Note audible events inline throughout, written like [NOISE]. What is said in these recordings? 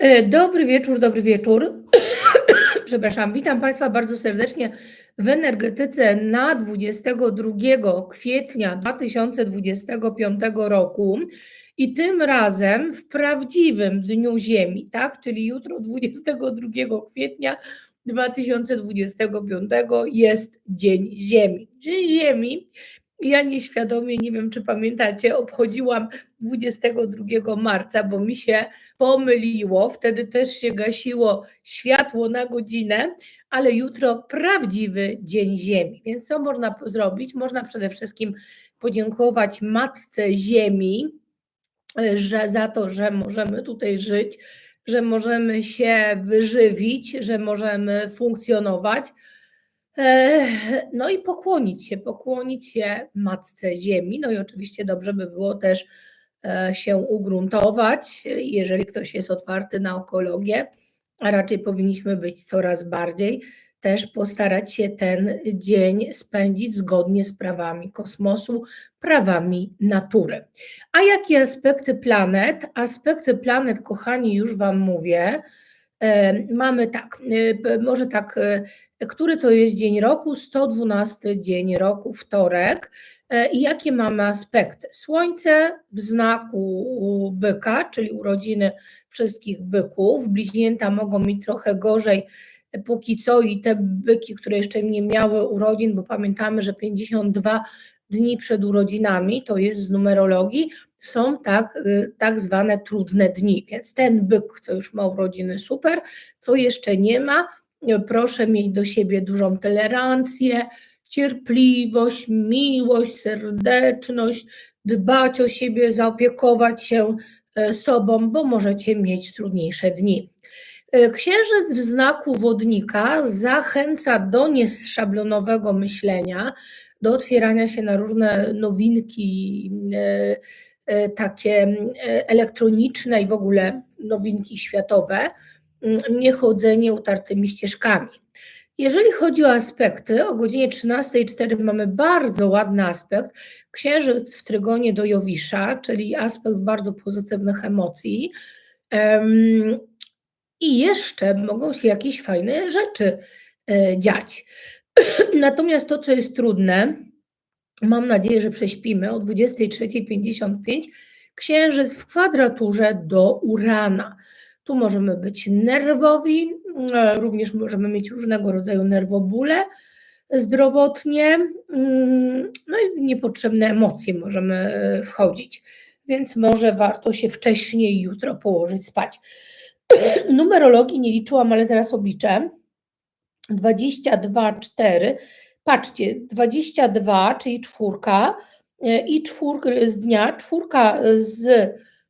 E, Dobry wieczór, dobry wieczór. [COUGHS] Przepraszam, witam Państwa bardzo serdecznie w energetyce na 22 kwietnia 2025 roku i tym razem w prawdziwym dniu Ziemi, tak? Czyli jutro 22 kwietnia 2025 jest Dzień Ziemi. Dzień Ziemi. Ja nieświadomie, nie wiem czy pamiętacie, obchodziłam 22 marca, bo mi się pomyliło. Wtedy też się gasiło światło na godzinę, ale jutro prawdziwy Dzień Ziemi. Więc co można zrobić? Można przede wszystkim podziękować Matce Ziemi e, że, za to, że możemy tutaj żyć, że możemy się wyżywić, że możemy funkcjonować. No i pokłonić się, pokłonić się Matce Ziemi. No i oczywiście dobrze by było też e, się ugruntować, jeżeli ktoś jest otwarty na ekologię, a raczej powinniśmy być coraz bardziej, też postarać się ten dzień spędzić zgodnie z prawami kosmosu, prawami natury. A jakie aspekty planet? Aspekty planet, kochani, już Wam mówię. E, Mamy tak, e, może tak, e, który to jest dzień roku? 112 dzień roku, wtorek. I jakie mamy aspekty? Słońce w znaku byka, czyli urodziny wszystkich byków. Bliźnięta mogą mieć trochę gorzej póki co i te byki, które jeszcze nie miały urodzin, bo pamiętamy, że 52 dni przed urodzinami, to jest z numerologii, są tak, y, tak zwane trudne dni. Więc ten byk, co już ma urodziny, super, co jeszcze nie ma, y, proszę mieć do siebie dużą tolerancję, cierpliwość, miłość, serdeczność, dbać o siebie, zaopiekować się e, sobą, bo możecie mieć trudniejsze dni. Księżyc w znaku wodnika zachęca do nieszablonowego myślenia, do otwierania się na różne nowinki, e, e, takie e, elektroniczne i w ogóle nowinki światowe, mm, nie chodzenie utartymi ścieżkami. Jeżeli chodzi o aspekty, o godzinie 13.04 mamy bardzo ładny aspekt. Księżyc w trygonie do Jowisza, czyli aspekt bardzo pozytywnych emocji. Em, I jeszcze mogą się jakieś fajne rzeczy dziać. [CLEARS THROAT] Natomiast to, co jest trudne, mam nadzieję, że prześpimy o 23.55, księżyc w kwadraturze do Urana. Tu możemy być nerwowi, e, również możemy mieć różnego rodzaju nerwobóle zdrowotnie, mm, no i niepotrzebne emocje możemy e, wchodzić, więc może warto się wcześniej jutro położyć spać. [CLEARS THROAT] Numerologii nie liczyłam, ale zaraz obliczę. 22, 4. Patrzcie, 22, czyli czwórka e, i czwórka z dnia, czwórka z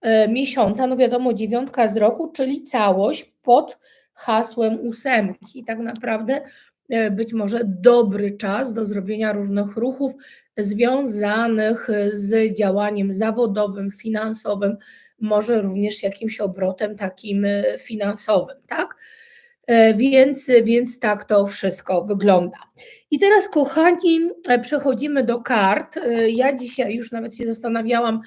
e, miesiąca, no wiadomo, dziewiątka z roku, czyli całość pod hasłem ósemki. Tak naprawdę e, być może dobry czas do zrobienia różnych ruchów związanych z działaniem zawodowym, finansowym, może również jakimś obrotem takim finansowym, tak? E, Więc, więc tak to wszystko wygląda. I teraz, kochani, e, przechodzimy do kart. E, Ja dzisiaj już nawet się zastanawiałam,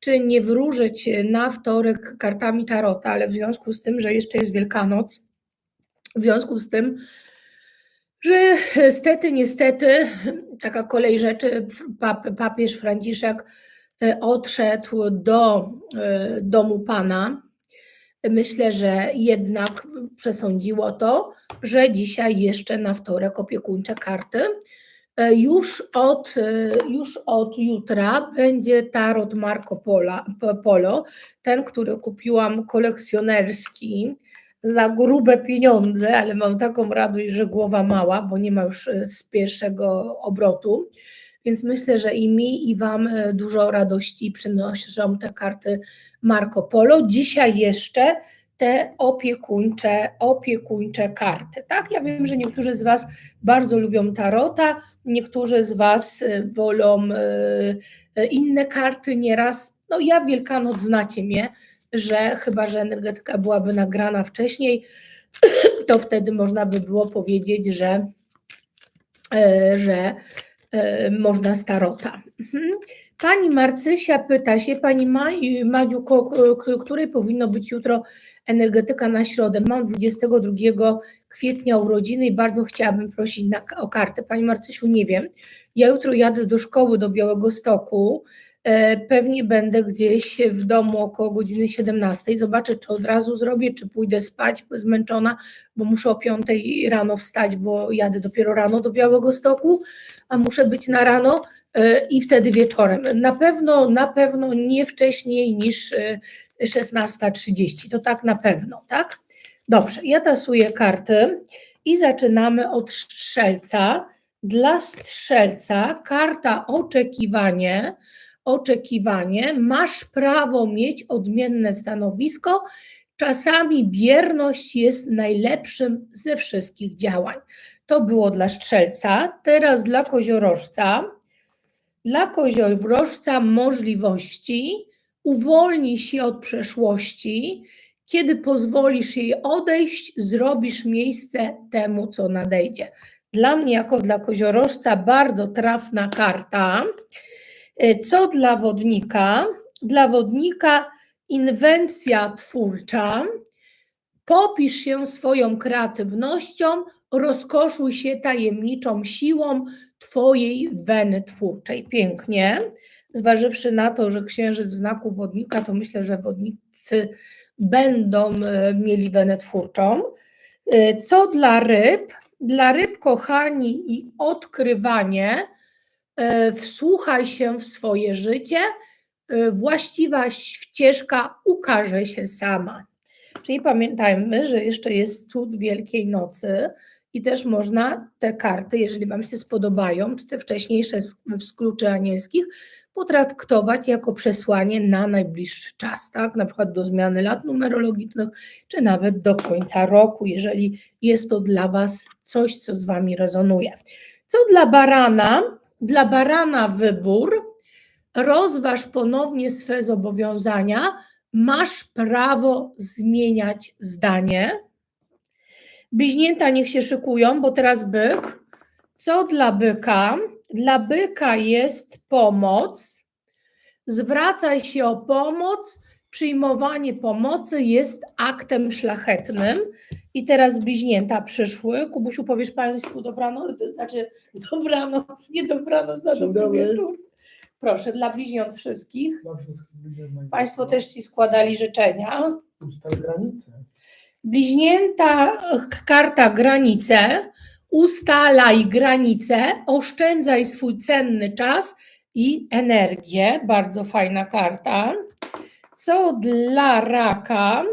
czy nie wróżyć na wtorek kartami Tarota, ale w związku z tym, że jeszcze jest Wielkanoc, w związku z tym, że niestety, niestety, taka kolej rzeczy, pap, papież Franciszek odszedł do domu Pana. Myślę, że jednak przesądziło to, że dzisiaj jeszcze na wtorek opiekuńcze karty. E, Już od, e, już od jutra będzie tarot Marco Polo, ten, który kupiłam kolekcjonerski za grube pieniądze, ale mam taką radość, że głowa mała, bo nie ma już e, z pierwszego obrotu. Więc myślę, że i mi, i Wam e, dużo radości przynoszą te karty Marco Polo. Dzisiaj jeszcze te opiekuńcze, opiekuńcze karty. Tak, ja wiem, że niektórzy z Was bardzo lubią tarota, niektórzy z Was e, wolą e, inne karty nieraz. No ja Wielkanoc znacie mnie, że chyba, że energetyka byłaby nagrana wcześniej, [CLEARS THROAT] to wtedy można by było powiedzieć, że, że można z tarota. Mhm. Pani Marcysia pyta się, Pani Maj- Madziu, ko- ko- której powinno być jutro energetyka na środę? Mam 22 kwietnia urodziny i bardzo chciałabym prosić na, o kartę. Pani Marcysiu, nie wiem. Ja jutro jadę do szkoły do Białego Stoku. E, Pewnie będę gdzieś w domu około godziny 17. Zobaczę, czy od razu zrobię, czy pójdę spać zmęczona, bo muszę o 5 rano wstać, bo jadę dopiero rano do Białego Stoku, a muszę być na rano e, i wtedy wieczorem. Na pewno, na pewno nie wcześniej niż e, 16.30. To tak na pewno, tak? Dobrze, ja tasuję karty i zaczynamy od strzelca. Dla strzelca karta oczekiwanie. Oczekiwanie. Masz prawo mieć odmienne stanowisko. Czasami bierność jest najlepszym ze wszystkich działań. To było dla strzelca. Teraz dla koziorożca. Dla koziorożca możliwości uwolni się od przeszłości. Kiedy pozwolisz jej odejść, zrobisz miejsce temu, co nadejdzie. Dla mnie, jako dla koziorożca, bardzo trafna karta. E, Co dla wodnika? Dla wodnika inwencja twórcza. Popisz się swoją kreatywnością, rozkoszuj się tajemniczą siłą Twojej weny twórczej. Pięknie. Zważywszy na to, że księżyc w znaku wodnika, to myślę, że wodnicy będą e, mieli wenę twórczą. E, Co dla ryb? Dla ryb, kochani, i odkrywanie, wsłuchaj się w swoje życie, e, właściwa ścieżka ukaże się sama. Czyli pamiętajmy, że jeszcze jest cud Wielkiej Nocy i też można te karty, jeżeli Wam się spodobają, czy te wcześniejsze z kluczy anielskich, potraktować jako przesłanie na najbliższy czas, tak? Na przykład do zmiany lat numerologicznych, czy nawet do końca roku, jeżeli jest to dla Was coś, co z Wami rezonuje. Co dla barana? Dla barana wybór. Rozważ ponownie swe zobowiązania. Masz prawo zmieniać zdanie. Bliźnięta niech się szykują, bo teraz byk. Co dla byka? Dla byka jest pomoc. Zwracaj się o pomoc. Przyjmowanie pomocy jest aktem szlachetnym. I teraz bliźnięta przyszły. Kubusiu, powiesz Państwu dobranoc, znaczy dobranoc, nie dobranoc, za dobry wieczór. Proszę, dla bliźniąt wszystkich. Dla wszystkich Państwo też Ci składali życzenia. Ustal granice. Bliźnięta karta granice. Ustalaj granice, oszczędzaj swój cenny czas i energię. Bardzo fajna karta. Co dla raka?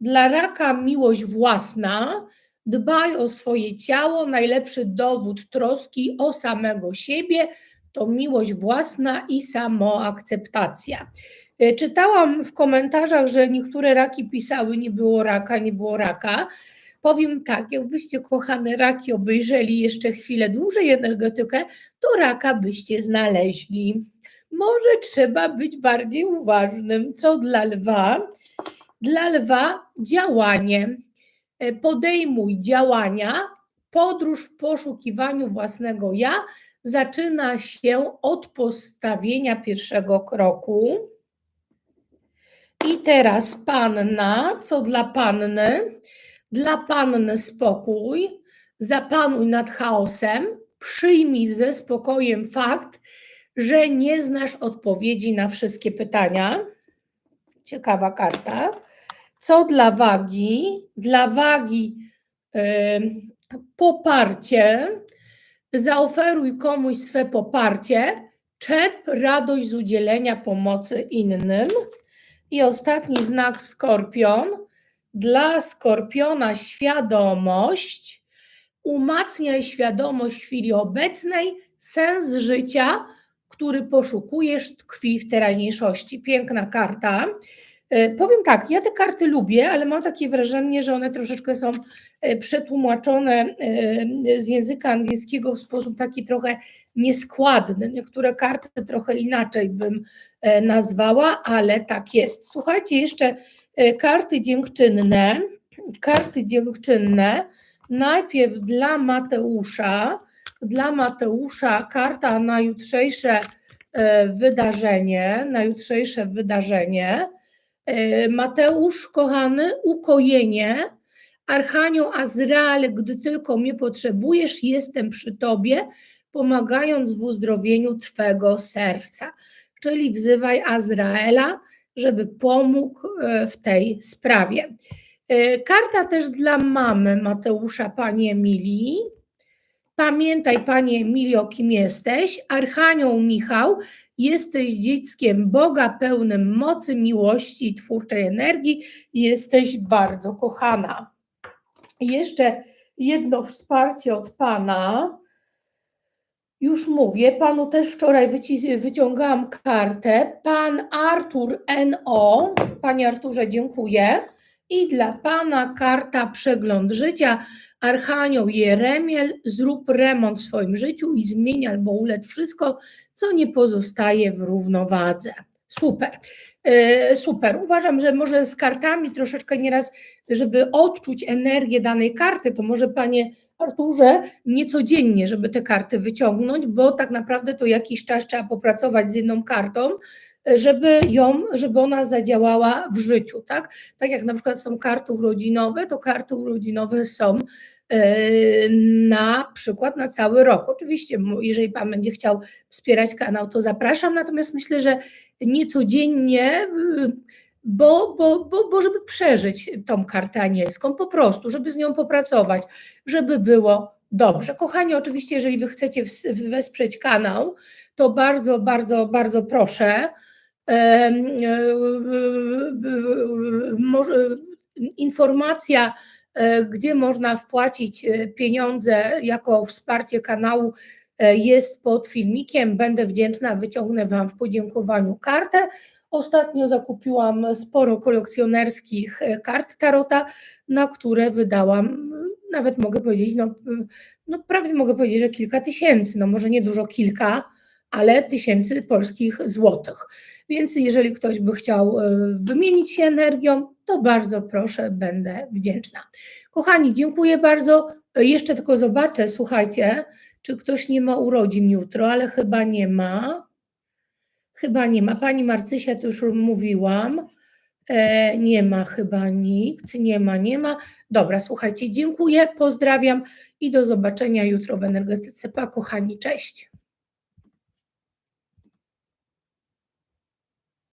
Dla raka miłość własna. Dbaj o swoje ciało. Najlepszy dowód troski o samego siebie to miłość własna i samoakceptacja. E, Czytałam w komentarzach, że niektóre raki pisały, nie było raka, nie było raka. Powiem tak, jakbyście kochane raki obejrzeli jeszcze chwilę dłużej energetykę, to raka byście znaleźli. Może trzeba być bardziej uważnym. Co dla lwa? Dla lwa działanie. E, Podejmuj działania. Podróż w poszukiwaniu własnego ja zaczyna się od postawienia pierwszego kroku. I teraz panna, co dla panny? Dla panny spokój, zapanuj nad chaosem, przyjmij ze spokojem fakt, że nie znasz odpowiedzi na wszystkie pytania. Ciekawa karta. Co dla wagi? Dla wagi em, poparcie. Zaoferuj komuś swe poparcie. Czerp radość z udzielenia pomocy innym. I ostatni znak skorpion. Dla skorpiona świadomość. Umacniaj świadomość chwili obecnej, sens życia, który poszukujesz, tkwi w teraźniejszości. Piękna karta. E, Powiem tak, ja te karty lubię, ale mam takie wrażenie, że one troszeczkę są e, przetłumaczone e, z języka angielskiego w sposób taki trochę nieskładny. Niektóre karty trochę inaczej bym nazwała, ale tak jest. Słuchajcie, jeszcze karty dziękczynne. Karty dziękczynne. Najpierw dla Mateusza. Dla Mateusza karta na jutrzejsze wydarzenie, na jutrzejsze wydarzenie. E, Mateusz, kochany, ukojenie. Archanioł Azrael, gdy tylko mnie potrzebujesz, jestem przy tobie, pomagając w uzdrowieniu twego serca. Czyli wzywaj Azraela, żeby pomógł e, w tej sprawie. E, Karta też dla mamy Mateusza, pani Emilii. Pamiętaj, Panie Emilio, kim jesteś. Archanioł Michał, jesteś dzieckiem Boga, pełnym mocy, miłości i twórczej energii. Jesteś bardzo kochana. Jeszcze jedno wsparcie od Pana. Już mówię, Panu też wczoraj wyci- wyciągałam kartę. Pan Artur N.O. Panie Arturze, dziękuję. I dla Pana karta Przegląd Życia. Archanioł Jeremiel, zrób remont w swoim życiu i zmień albo ulecz wszystko, co nie pozostaje w równowadze. Super, E, super. Uważam, że może z kartami troszeczkę nieraz, żeby odczuć energię danej karty, to może Panie Arturze niecodziennie, żeby te karty wyciągnąć, bo tak naprawdę to jakiś czas trzeba popracować z jedną kartą, żeby ją, żeby ona zadziałała w życiu, tak? Tak jak na przykład są karty urodzinowe, to karty urodzinowe są e, na przykład na cały rok. Oczywiście, jeżeli Pan będzie chciał wspierać kanał, to zapraszam, natomiast myślę, że niecodziennie, y, bo, bo, bo, bo żeby przeżyć tą kartę anielską, po prostu, żeby z nią popracować, żeby było dobrze. Kochani, oczywiście, jeżeli Wy chcecie wesprzeć kanał, to bardzo, bardzo, bardzo proszę. Em, e, może- Informacja, e, gdzie można wpłacić e, pieniądze jako wsparcie kanału, e, jest pod filmikiem. Będę wdzięczna, wyciągnę Wam w podziękowaniu kartę. Ostatnio zakupiłam sporo kolekcjonerskich e, kart Tarota, na które wydałam, nawet mogę powiedzieć, no, no prawie mogę powiedzieć, że kilka tysięcy, no może nie dużo, kilka, ale tysięcy polskich złotych. Więc jeżeli ktoś by chciał e, wymienić się energią, to bardzo proszę, będę wdzięczna. Kochani, dziękuję bardzo. E, Jeszcze tylko zobaczę, słuchajcie, czy ktoś nie ma urodzin jutro, ale chyba nie ma. Chyba nie ma. Pani Marcysia, to już mówiłam. E, nie ma chyba nikt. Nie ma, nie ma. Dobra, słuchajcie, dziękuję, pozdrawiam i do zobaczenia jutro w energetyce. Pa, kochani, cześć.